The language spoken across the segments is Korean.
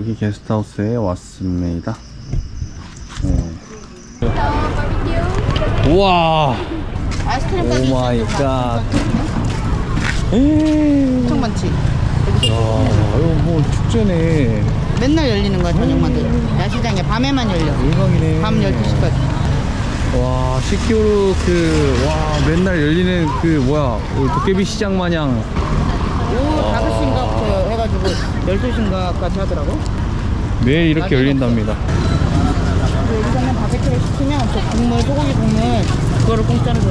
여기 게스트하우스에 왔습니다. 네. 우와! 아이스크림까지 오 마이 갓. 엄청 많지. 야, 이거 뭐 축제네. 맨날 열리는 거야 저녁마다. 야시장에 밤에만 열려. 대박이네. 밤 12시까지. 와, 시키오르 그, 와, 맨날 열리는 그, 뭐야, 그 도깨비 시장 마냥. 오후 5시인가부터 해가지고 12시인가까지 하더라고. 매일 이렇게 열린답니다. 그리고 여기서는 바베큐를 시키면 저 국물, 소고기 국물 그거를 공짜로 줘.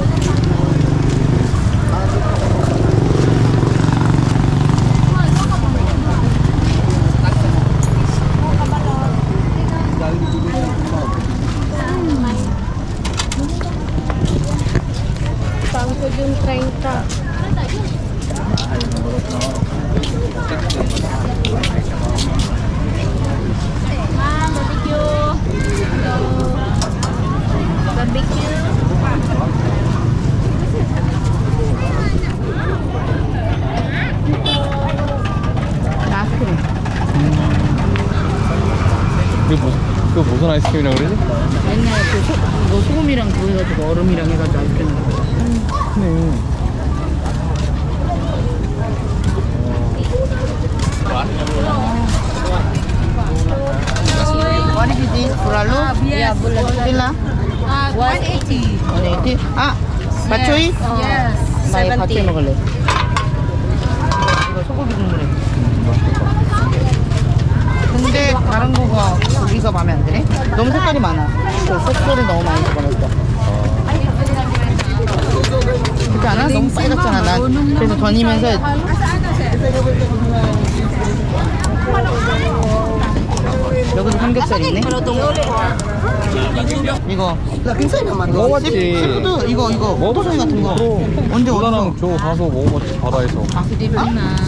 Pangko 그게 뭐, 그 무슨 아이스크림이라고 그러지? 옛날에 그 소, 이거 소금이랑 그거 해가지고 얼음이랑 해가지고 아이스크림 먹었어. 크네. What is this? Buralo? Yeah, bulan. Sila? Uh, 180. 180? 아, 마초이? Yes. 나 이거 같이 70. 먹을래. 이거 소고기 국물에. 근데 다른 거가 고기가 마음에 안 드네? 너무 색깔이 많아. 그 색깔을 너무 많이 집어넣었어. 그렇지 않아? 너무 빨갛잖아. 난 그래서 다니면서 여기도 삼겹살 있네. 이거. 먹어봤지. 시푸드 이거 이거. 오토소이 같은 거. 언제 어디서? 누나랑 저 가서 먹어봤지, 바다에서.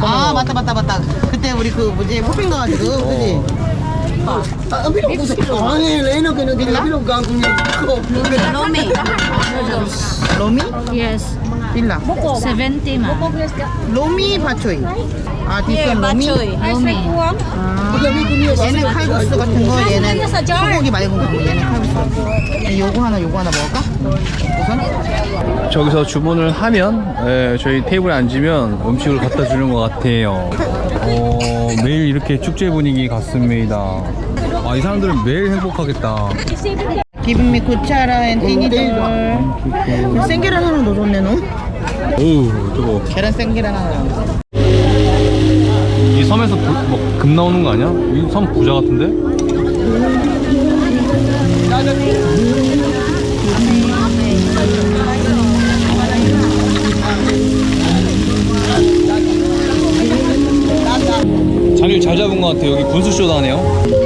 아 맞다 맞다 맞다. 그때 우리 그 뭐지 호핑 가가지고 그지? 로미. Yes. 빌라. 70 ma'am. 로미 바초이 아 디스 로미? Lomi. 아, 얘는 칼국수 같은 거 얘는 소고기 말고 얘는 칼국수. 요거 하나 요거 하나 먹을까? 우선 저기서 주문을 하면 예, 저희 테이블에 앉으면 음식을 갖다 주는 것 같아요. 어, 매일 이렇게 축제 분위기 같습니다. 아, 이 사람들은 매일 행복하겠다. 기분미 고차라 앤 띠니들 생계란 하나 넣어줬네 너. 오우, 뜨거. 계란 생계란 하나 이 섬에서 부, 뭐, 금 나오는 거 아니야? 이 섬 부자 같은데? 자리를 잘 잡은 것 같아요. 여기 분수쇼도 하네요.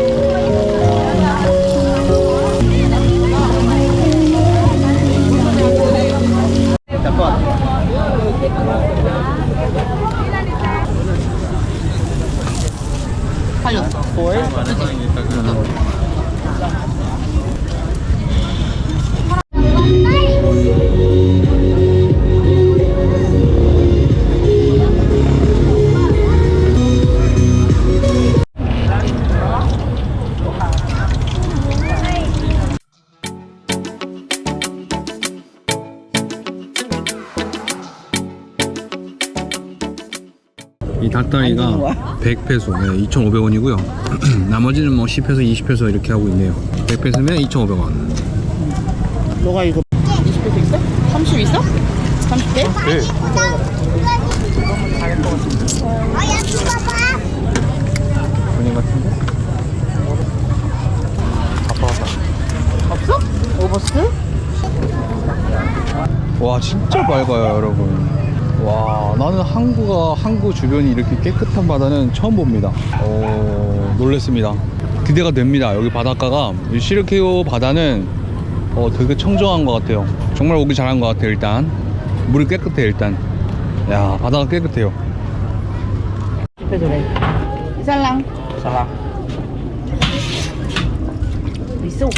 fourth. 닭다리가 100페소, 네, 2,500원이고요. 나머지는 뭐 10페소, 20페소 이렇게 하고 있네요. 100페소면 2,500원. 너가 이거 20개 있어? 30 있어? 30개? 네. 분인 같은데? 아빠가 없어? 오버스? 와 진짜 맑아요 여러분 와 나는 항구가 항구 주변이 이렇게 깨끗한 바다는 처음 봅니다. 어 놀랬습니다. 기대가 됩니다. 여기 바닷가가. 이 시르케오 바다는 어 되게 청정한 것 같아요. 정말 오기 잘한 것 같아요 일단. 물이 깨끗해 일단. 야 바다가 깨끗해요. 해줘래 이살랑. 사랑. 있어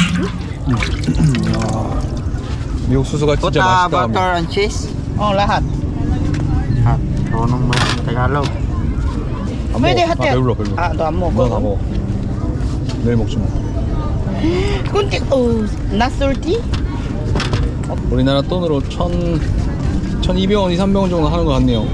미국 수수가 진짜 맛있다 합니다. and cheese. 어 라핫 Đồ nông mê, Tagalog 왜내 아, 핫대 배불러 배불러 아 너 안 누나 먹어 다 먹어 내일 먹지 뭐. 꾼띠, 어, salty? 우리나라 돈으로 천, 1200원, 2, 300원 정도 하는 것 같네요.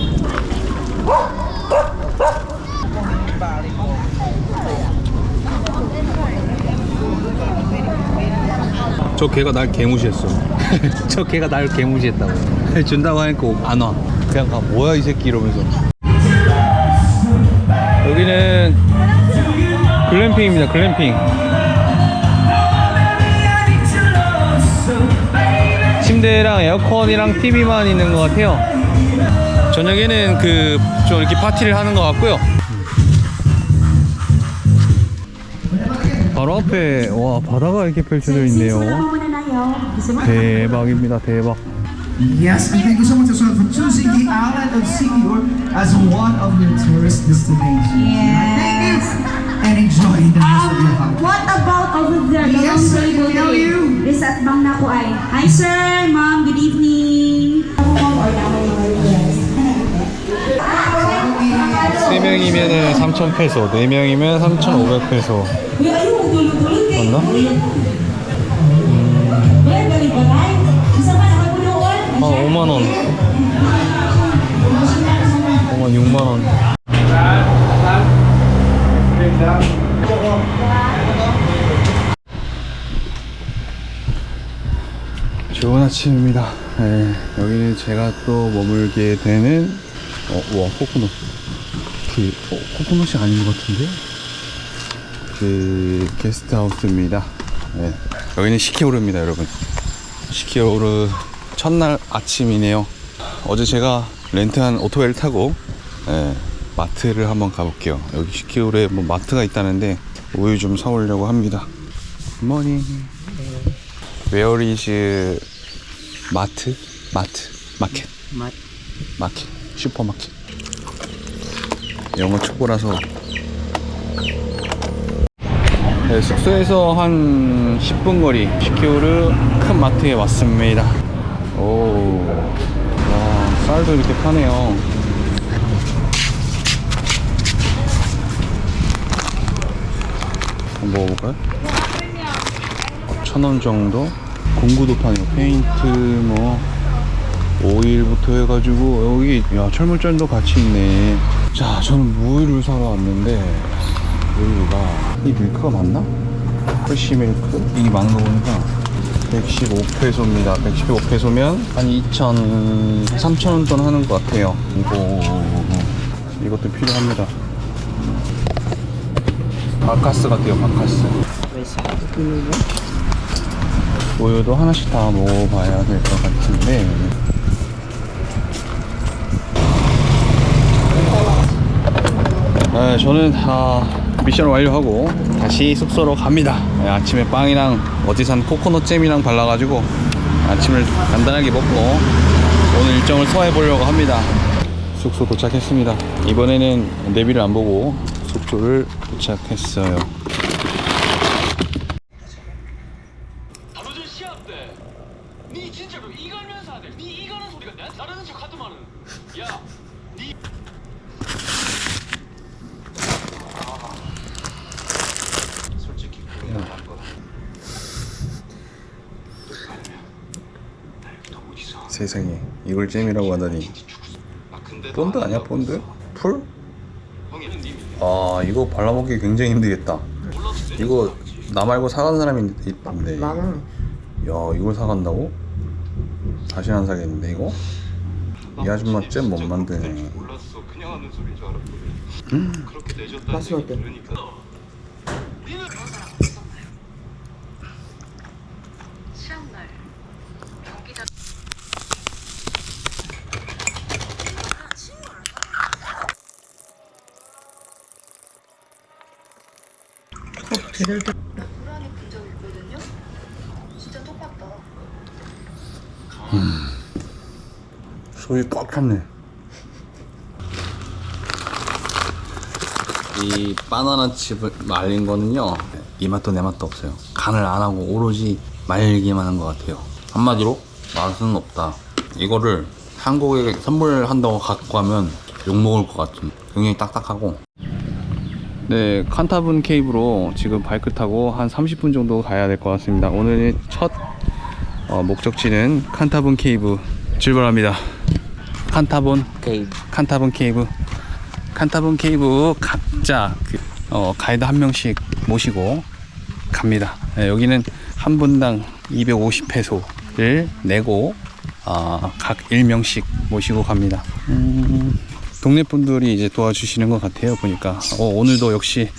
저 개가 날 개무시했어. 저 개가 날 개무시했다고. 준다고 하니까 안 와. 그냥 가, 뭐야 이 새끼 이러면서. 여기는 글램핑입니다, 글램핑. 침대랑 에어컨이랑 TV만 있는 것 같아요. 저녁에는 그 좀 이렇게 파티를 하는 것 같고요. 바로 앞에 와 바다가 이렇게 펼쳐져 있네요. 대박입니다, 대박. Yes, and thank you so much as well for choosing the island of Siquijor as one of your tourist destinations. Yes. And enjoy the rest of your Um, holiday. what about over there? The Yes, long I can table tell day. you. This at Bang Nako ay. Hi sir, ma'am, good evening. 세 명이면은 3,000 페소, 네 명이면 3,500 페소. 맞나? 5만 원. 5만 6만 원. 좋은 아침입니다. 네, 여기는 제가 또 머물게 되는 어, 와 코코넛. 그 어, 코코넛이 아닌 것 같은데? 그 게스트하우스입니다. 네. 여기는 시키오르입니다, 여러분. 시키오르 첫날 아침이네요. 어제 제가 렌트한 오토바이를 타고 예, 마트를 한번 가볼게요. 여기 시키오르에 뭐 마트가 있다는데 우유 좀 사오려고 합니다. Where is 마트? 마트? 마켓? 마켓? 슈퍼마켓. 영어 초보라서 네, 숙소에서 한 10분 거리 시키오르 큰 마트에 왔습니다. 쌀도 이렇게 파네요. 한번 먹어볼까요? 천 원 정도? 공구도 파네요. 페인트, 뭐, 오일부터 해가지고, 여기, 야, 철물점도 같이 있네. 자, 저는 무유를 사러 왔는데, 우유가 이 밀크가 맞나? 프레시 밀크? 이게 많은 거 보니까 115페소입니다. 115페소면 한 2천 3천원 돈 하는 것 같아요. 이거 이것도 필요합니다. 바카스 같아요 바카스. 우유도 하나씩 다 먹어봐야 될 것 같은데. 네, 저는 다 미션 완료하고 다시 숙소로 갑니다. 네, 아침에 빵이랑 어디 산 코코넛 잼이랑 발라가지고 아침을 간단하게 먹고 오늘 일정을 소화해 보려고 합니다. 숙소 도착했습니다. 이번에는 내비를 안 보고 숙소를 도착했어요. 니 진짜로 이갈면서 하대. 니 이가는 소리가 나 나르는 척 하더만은. 야, 니 솔직히 그게 나은 거다. 세상에 이걸 잼이라고 하다니 아 본드 아니야 본드? 풀? 아 이거 발라먹기 굉장히 힘들겠다. 이거 나 말고 사간 사람이 있던데. 나는 야 이걸 사간다고? 다시 안 사겠는데 이거? 이 아줌마 잼 못 만드네. 내줬다는 맛이 어때? 들으니까. 니는 속이 꽉 찼네. 이 바나나 칩을 말린 거는요 이 맛도 내 맛도 없어요. 간을 안 하고 오로지 말기만 한 것 같아요. 한마디로 맛은 없다. 이거를 한국에 선물한다고 갖고 가면 욕먹을 것 같은. 굉장히 딱딱하고 네, 칸타분 케이브로 지금 바이크 타고 한 30분 정도 가야 될 것 같습니다. 오늘 첫 어, 목적지는 칸타분 케이브 출발합니다. 칸타본 케이브. 칸타본 케이브. 칸타본 케이브 각자 그, 어, 가이드 한 명씩 모시고 갑니다. 네, 여기는 한 분당 250페소를 내고 아, 각 1명씩 모시고 갑니다. 음, 동네 분들이 이제 도와주시는 것 같아요. 보니까 어, 오늘도 역시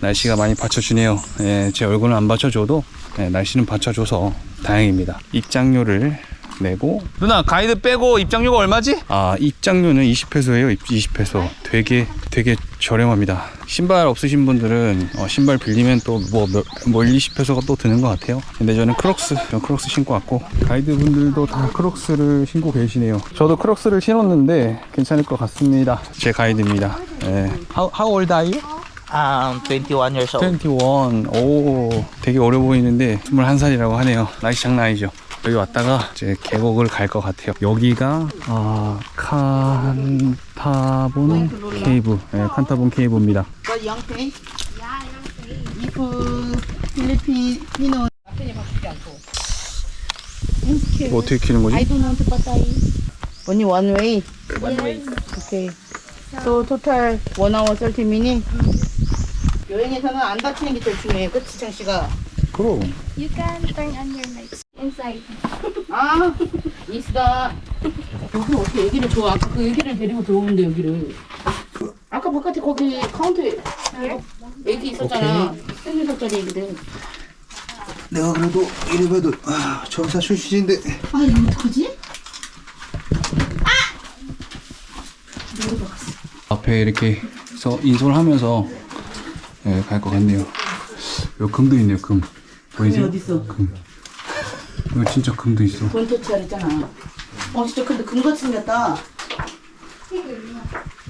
날씨가 많이 받쳐주네요. 예, 제 얼굴은 안 받쳐줘도 예, 날씨는 받쳐줘서 다행입니다. 입장료를 내고 누나 가이드 빼고 입장료가 얼마지? 아 입장료는 20페소예요 20페소 되게 되게 저렴합니다 신발 없으신 분들은 어, 신발 빌리면 또뭐 뭐 20페소가 또 드는 것 같아요 근데 저는 크록스 저 크록스 신고 왔고 가이드 분들도 다 크록스를 신고 계시네요 저도 크록스를 신었는데 괜찮을 것 같습니다 제 가이드입니다 예. how, how old are you? Um, 21 years old. 21. 오, 되게 어려 보이는데 21살이라고 하네요. 나이 장난 아니죠. 여기 왔다가 이제 계곡을 갈 것 같아요. 여기가 아 칸타본 케이브, 네, 칸타본 케이브입니다. Uh, 이거 어떻게 키는 거지? only one way. One way. Okay. So total one hour 30 minutes. 여행에서는 안 다치는 게 제일 중요해. 그치 장 씨가? 그럼. You can turn on your lights inside. 아, 이스다. 여기 어떻게 애기를 줘? 아까 그 애기를 데리고 들어오는데 여기를. 아까 바깥에 거기 카운터에 애기 있었잖아. 생일 살짜리 애기들. 내가 그래도 이래봬도 아, 점사 출신인데 아 이거 어떡하지? 앞에 이렇게 서 인솔 하면서 네, 갈것 같네요. 여기 금도 있네요, 금. 보이세요? 어디 있어? 금. 여기 진짜 금도 있어. 돈 터치하라 했잖아. 어 진짜 근데 금같이 생겼다.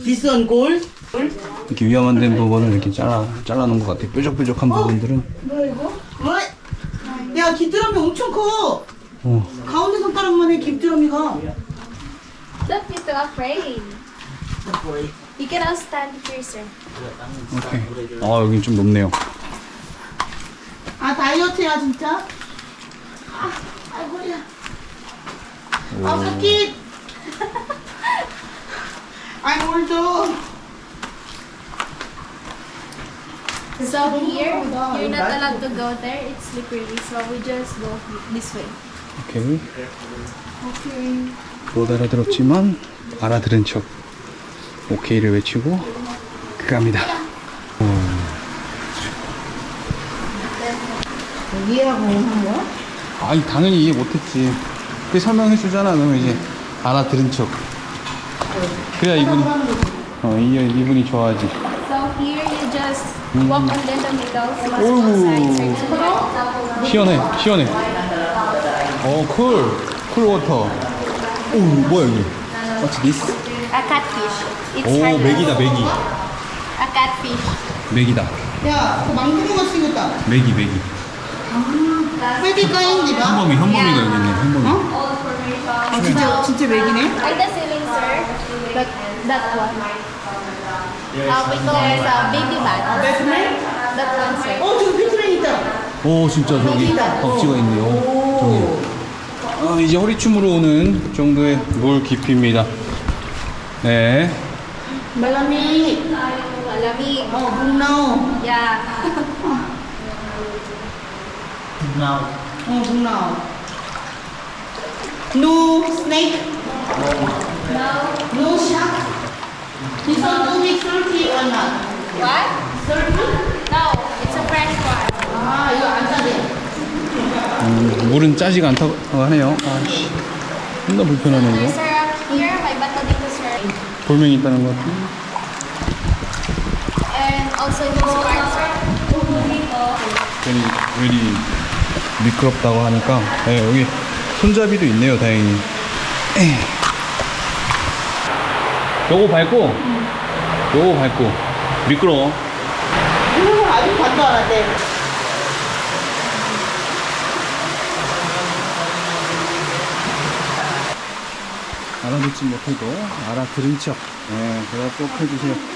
비싼 골? 이렇게 위험한 된 부분을 이렇게 잘라 잘라 놓은 것 같아요. 뾰족뾰족한 부분들은 뭐야 이거? 뭐? 야 깃드럼이 엄청 커. 어. 가운데 손가락만 해. Don't be too afraid. You can all stand here, sir. 오케이. 아 여긴 좀 높네요. 아 다이어트야 진짜? 아, 아 머리야. 아 새끼. 아이 뭘 줘. So here, you're not allowed to go there. It's slippery. So we just go this way. 오케이. 못 알아들었지만 알아들은 척 오케이를 외치고 갑니다. 이해하고 하는 거야? 아니 당연히 이해 못했지. 그 설명해 주잖아. 그러면 이제 알아들은 척. 그래야 이분이 어 이, 이분이 좋아하지. So here you just walk on the middle. So both sides are together. 시원해, 시원해. 어, 쿨, 쿨 워터. 오, 뭐야 여기? What's this? A catfish. It's 오. 맥이다, 맥이. A catfish. 맥이다. 야, 그 망둥어가 생겼다. 맥이, 맥이. 회비 까인지 봐. 현범이, 현범이가 여기 있네. 현범이. Formation. 아, 진짜 진짜 맥이네. Like the ceiling, sir. That, that one. Uh, uh, baby bat. That one, sir. 어, 저기 배트맨 있다. 오, 진짜 저기 덕지가 있네요. 저기. 아, 이제 허리춤으로 오는 정도의 물 깊이입니다. 네. 말라미. Malamig. 어, 북나오. Yeah. Now, 어, 북나오. No snake. No shark. This one too big, salty or not? What? Salty? No, it's a fresh one. 아, 이거 안 싸대. 음, 물은 짜지가 않다고 하네요. 아씨. 존나 불편하네, 이거. Sir, up here, may bato dito, sir. 돌멩이 있다는 것 같아. And also this part, sir. 괜히 괜히 미끄럽다고 하니까. 네, 여기 손잡이도 있네요 다행히. 에이. 요거 밟고? 요거 밟고. 미끄러워. 이거 아직 반도 안 한대. 알아듣지 못해도 알아들은 척. 네, 대답 꼭 해주세요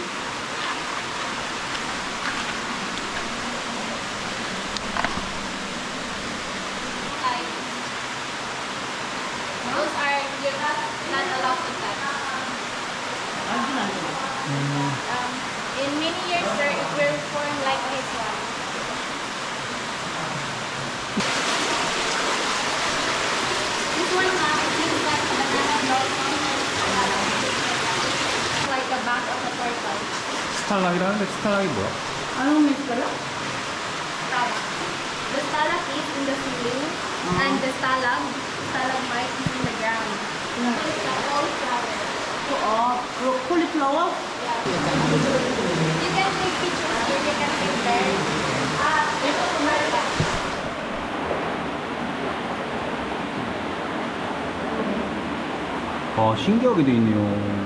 not allowed to touch. Um, in many years, sir, it will form like this one. This one, ma'am, it like a banana blossom like the back of a turtle. 스탈락이라는데 스탈락이 뭐야? 아유, miss 스탈락. The stalag is in the ceiling ah. and the stalag, stalagmite is in the ground. 어, 그 콜리플라워? Ah. 와 신기하게 돼 있네요.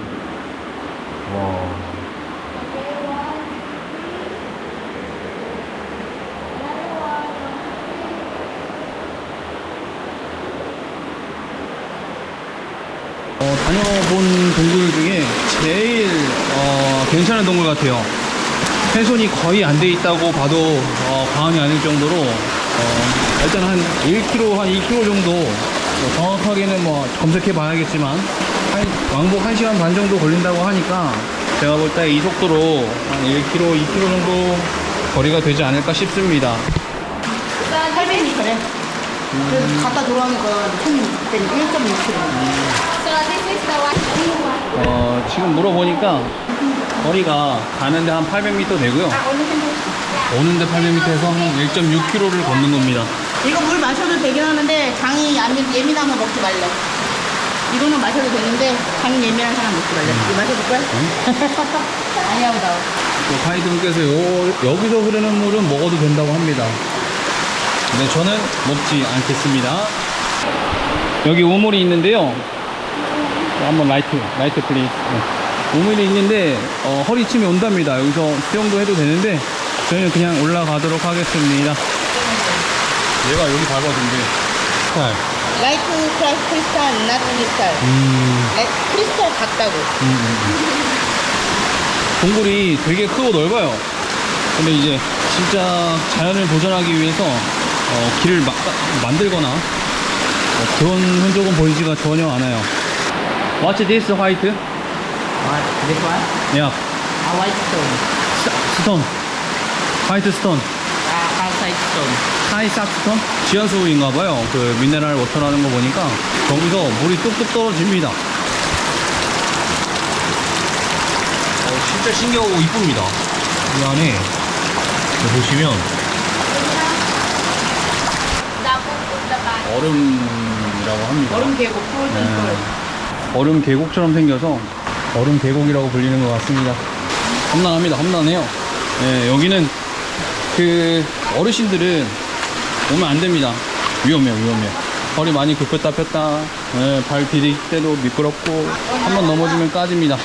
다녀본 동굴 중에 제일 어, 괜찮은 동굴 같아요. 훼손이 거의 안 돼 있다고 봐도 어, 과언이 아닐 정도로 어, 일단 한 1km, 한 2km 정도 뭐 정확하게는 뭐 검색해 봐야겠지만 한, 왕복 1시간 반 정도 걸린다고 하니까 제가 볼 때 이 속도로 한 1km, 2km 정도 거리가 되지 않을까 싶습니다. 800m래. 그래서 갔다 돌아오는 거 1.6km. 어, 지금 물어보니까 거리가 가는데 한 800m 되고요. 오는데 800m에서 한 1.6km를 걷는 겁니다. 이거 물 마셔도 되긴 하는데 장이 안 예민하면 먹지 말래. 이거는 마셔도 되는데 장 예민한 사람 먹지 말래. 이거 마셔볼 거야? 아니야, 나. 또 가이드분께서 요, 여기서 흐르는 물은 먹어도 된다고 합니다. 근데 저는 먹지 않겠습니다. 여기 우물이 있는데요. 어, 한번 라이트, 라이트 플리즈. 네. 우물이 있는데 어, 허리춤이 온답니다. 여기서 수영도 해도 되는데 저희는 그냥 올라가도록 하겠습니다. 얘가 여기 밟아준대. 잘. 라이트 크라스 크리스탈, 낫 크리스탈. 음, 네, 크리스탈 같다고. 동굴이 되게 크고 넓어요. 근데 이제 진짜 자연을 보존하기 위해서 어, 길을 마- 만들거나 어, 그런 흔적은 보이지가 전혀 않아요. What's this white? What? This one? Yeah, A white stone. stone. White stone. Uh, calcite stone. 하이삭 스톤? 지하수인가 봐요. 그 미네랄 워터라는 거 보니까 거기서 물이 뚝뚝 떨어집니다. 어, 진짜 신기하고 이쁩니다. 이 안에 보시면. 얼음이라고 합니다. 얼음 계곡, 프로즌 네. 얼음 계곡처럼 생겨서 얼음 계곡이라고 불리는 것 같습니다. 험난합니다. 험난해요. 네, 여기는 그 어르신들은 오면 안 됩니다. 위험해요, 위험해요. 허리 많이 굽혔다 폈다, 네, 발 디딜 때도 미끄럽고 한 번 넘어지면 까집니다.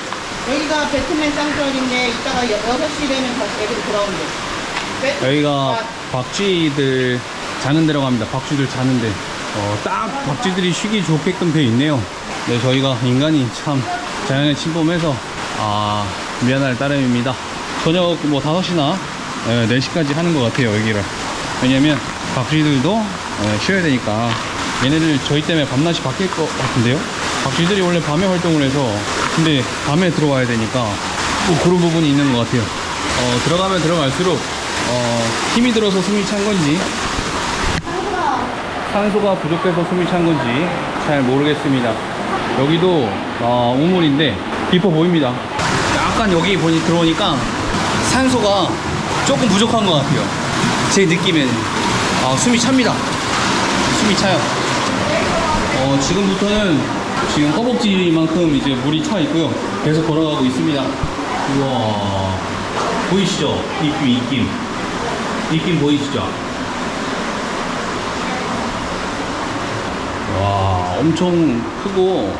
여기가 배트맨 쌍절인데 이따가 6시 되면 다시 애들이 돌아온대. 배- 여기가 아, 박쥐들 자는 데라고 합니다. 박쥐들 자는데. 어, 딱 박쥐들이 쉬기 좋게끔 돼 있네요. 네, 저희가 인간이 참 자연에 침범해서, 아, 미안할 따름입니다. 저녁 뭐 5시나 4시까지 하는 것 같아요, 여기를. 왜냐면 박쥐들도 예, 쉬어야 되니까. 얘네들 저희 때문에 밤낮이 바뀔 것 같은데요? 박쥐들이 원래 밤에 활동을 해서, 근데 밤에 들어와야 되니까, 뭐 그런 부분이 있는 것 같아요. 어, 들어가면 들어갈수록 어, 힘이 들어서 숨이 찬 건지 산소가 부족해서 숨이 찬 건지 잘 모르겠습니다. 여기도 어, 우물인데 깊어 보입니다. 약간 여기 보니 들어오니까 산소가 조금 부족한 것 같아요. 제 느낌에는 아, 숨이 찹니다. 숨이 차요. 어, 지금부터는 지금 허벅지만큼 이제 물이 차 있고요. 계속 걸어가고 있습니다. 우와. 보이시죠? 입김, 입김. 입김 보이시죠? 와, 엄청 크고,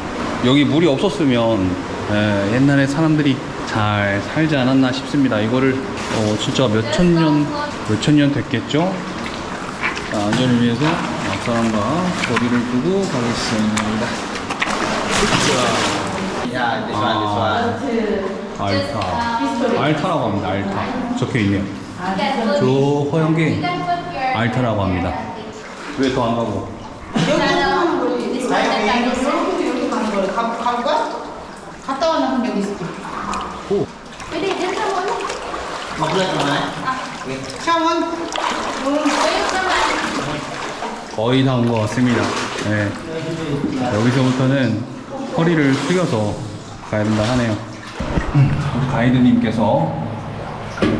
여기 물이 없었으면, 예, 옛날에 사람들이 잘 살지 않았나 싶습니다. 이거를, 어, 진짜 몇 천 년, 몇 천 년 됐겠죠? 자, 안전을 위해서 앞사람과 거리를 두고 가겠습니다. Yeah, this one, this one. 알타. 알타라고 합니다. 알타. 적혀 있네요. 저 허연 게 알타라고 합니다. 왜 더 안 가고? 가는 거지. 여기 여기 가는 거래. 가, 거야? 갔다 왔나 그럼 여기. Pwede dyan sa mall. Mag-vlog naman eh. 샤원. Ayun naman. 거의 다 온 것 같습니다. 네. 여기서부터는 허리를 숙여서 가야 된다 하네요. 우리 가이드님께서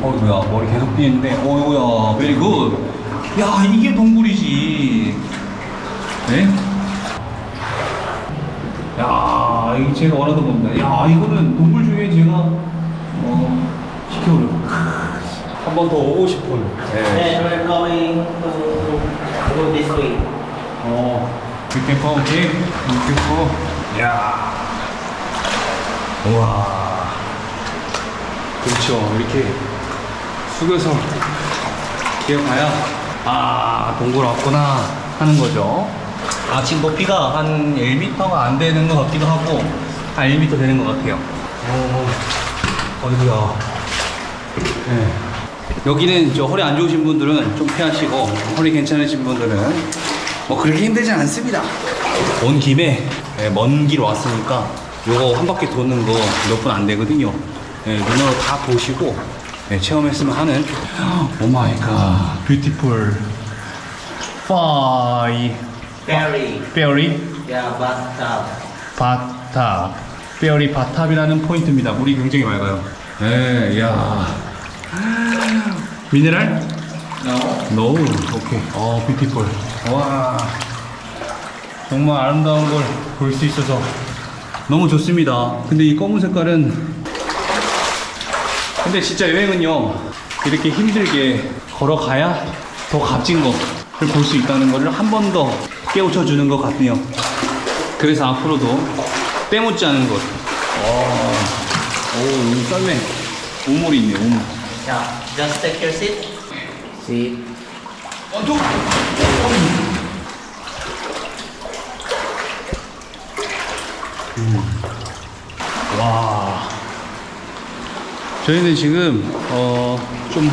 어이구야 머리 계속 삐는데 어이구야 베리 굿야 이게 동굴이지 네? 야 이게 제가 원하던 겁니다. 야 이거는 동굴 중에 제가 어 시켜오려 한번 더 오고 싶어요. 네. Then we're going to go this way. 어 이렇게 퍼 오케이 이렇게 퍼 야. 우와. 그렇죠. 이렇게 숙여서 기어가야 아 동굴 왔구나 하는 거죠 아 지금 높이가 한 1m가 안 되는 것 같기도 하고 한 1m 되는 것 같아요. 어, 어이구야? 네. 여기는 저 허리 안 좋으신 분들은 좀 피하시고 허리 괜찮으신 분들은 뭐 그렇게 힘들진 않습니다. 온 김에 예, 먼길 왔으니까 요거 한 바퀴 도는 거 몇 분 안 되거든요. 예, 눈으로 다 보시고 예, 체험했으면 하는 오 마이 갓. 뷰티풀 파이 Ferry. 베리 Yeah, bathtub. 바탑 베어리 바탑이라는 포인트입니다. 물이 굉장히 맑아요. 예, 야. 미네랄? 노 오케이. 어 뷰티풀 와. 정말 아름다운 걸 볼 수 있어서 너무 좋습니다. 근데 이 검은 색깔은 근데 진짜 여행은요 이렇게 힘들게 걸어가야 더 값진 거를 볼 수 있다는 거를 한번 더 깨우쳐 주는 것 같네요. 그래서 앞으로도 때묻지 않은 것. 와, 오, 이 썰매 우물이 있네 우물. Yeah, just take your seat. Seat. 원투. 와. 저희는 지금 어 좀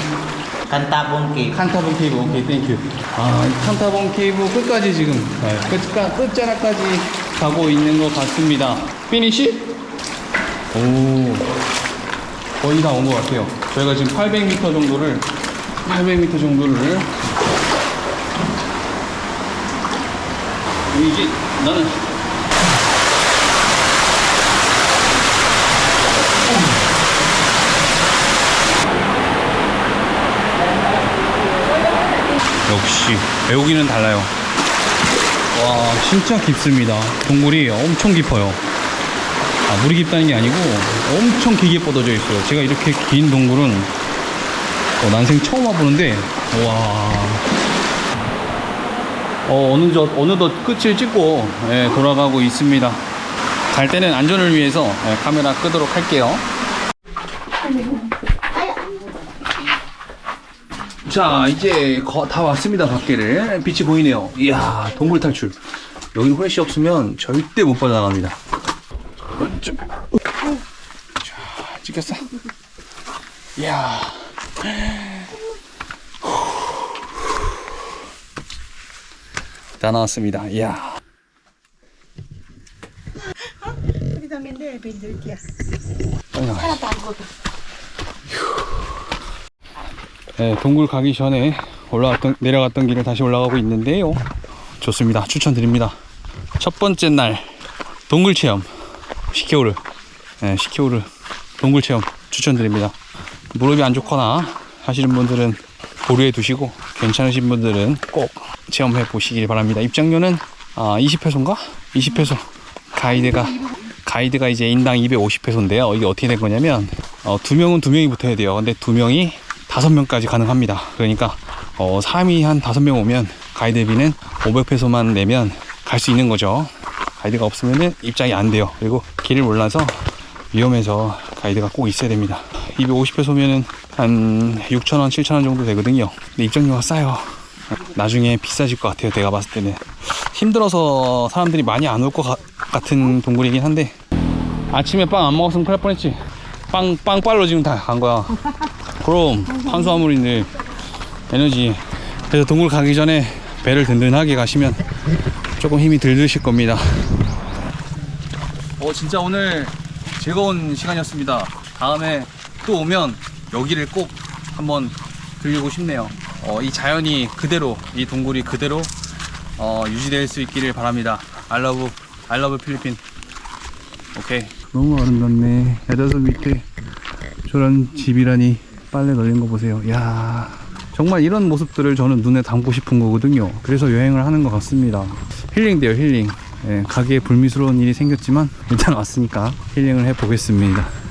Cantabon Cave. 칸타본 케이브 오케이 땡큐 아 칸타본 케이브 끝까지 지금 네, 끝까, 끝자락까지 가고 있는 것 같습니다 피니시? 오 거의 다 온 것 같아요 저희가 지금 800m 정도를 800m 정도를 이게 나는 역시 여기는 달라요. 와 진짜 깊습니다. 동굴이 엄청 깊어요. 아, 물이 깊다는 게 아니고 엄청 길게 뻗어져 있어요. 제가 이렇게 긴 동굴은 어, 난생 처음 와보는데 와. 어, 어느덧, 어느덧 끝을 찍고 예, 돌아가고 있습니다. 갈 때는 안전을 위해서 예, 카메라 끄도록 할게요 자 이제 거- 다 왔습니다 밖에를. 빛이 보이네요. 이야 동굴 탈출. 여기는 후레쉬 없으면 절대 못 빠져나갑니다. 자 찍혔어. 이야. 다 나왔습니다. 이야 네, 동굴 가기 전에 올라갔던 내려갔던 길을 다시 올라가고 있는데요. 좋습니다. 추천드립니다. 첫 번째 날 동굴 체험 시케오르 네, 시케오르 동굴 체험 추천드립니다. 무릎이 안 좋거나 하시는 분들은 보류해 두시고 괜찮으신 분들은 꼭 체험해 보시길 바랍니다. 입장료는 아, 20페소인가? 20페소 가이드가 가이드가 이제 인당 250페소인데요. 이게 어떻게 된 거냐면 어, 두 명은 두 명이 붙어야 돼요. 근데 두 명이 다섯 명까지 가능합니다. 그러니까 어, 3이 한 다섯 명 오면 가이드비는 500페소만 내면 갈 수 있는 거죠. 가이드가 없으면 입장이 안 돼요. 그리고 길을 몰라서 위험해서 가이드가 꼭 있어야 됩니다. 250페소면은 한 6,000원, 7,000원 정도 되거든요. 근데 입장료가 싸요. 나중에 비싸질 것 같아요. 내가 봤을 때는. 힘들어서 사람들이 많이 안 올 것 같은 동굴이긴 한데 아침에 빵 안 먹었으면 큰일 날 뻔했지. 빵, 빵빨로 지금 다 간 거야. 그럼 탄수화물인데 에너지. 그래서 동굴 가기 전에 배를 든든하게 가시면 조금 힘이 덜 드실 겁니다. 어 진짜 오늘 즐거운 시간이었습니다. 다음에 또 오면 여기를 꼭 한번 들리고 싶네요. 어, 이 자연이 그대로 이 동굴이 그대로 어, 유지될 수 있기를 바랍니다. I love I love 필리핀. 오케이. 너무 아름답네. 야자수 밑에 저런 집이라니 빨래 널린 거 보세요. 야 정말 이런 모습들을 저는 눈에 담고 싶은 거거든요. 그래서 여행을 하는 것 같습니다. 힐링돼요, 힐링. 예, 가게에 불미스러운 일이 생겼지만 일단 왔으니까 힐링을 해 보겠습니다.